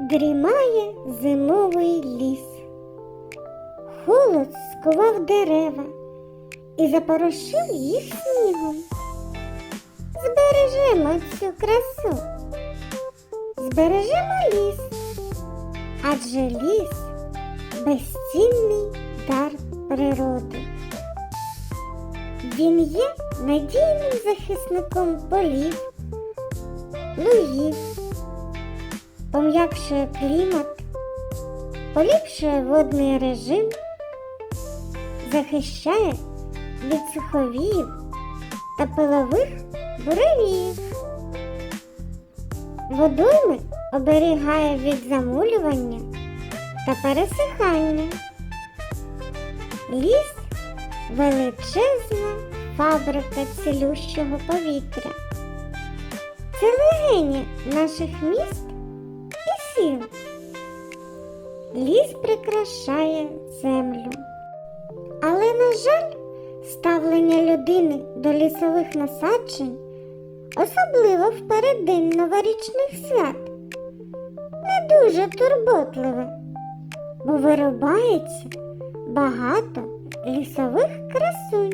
Дрімає зимовий ліс. Холод скував дерева і запорошив їх снігом. Збережемо цю красу, збережемо ліс, адже ліс безцінний дар природи. Він є надійним захисником полів, лугів, пом'якшує клімат, поліпшує водний режим, захищає від суховіїв та пилових буревіїв. Водойми оберігає від замулювання та пересихання. Ліс величезна фабрика цілющого повітря. Це легені наших міст і. Ліс прикрашає землю. Але, на жаль, ставлення людини до лісових насаджень, особливо в переддень новорічних свят, не дуже турботливе, бо вирубається багато лісових красунь.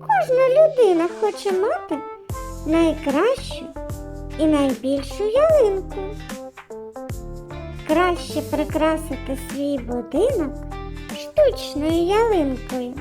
Кожна людина хоче мати найкращу і найбільшу ялинку. Краще прикрасити свій будинок штучною ялинкою.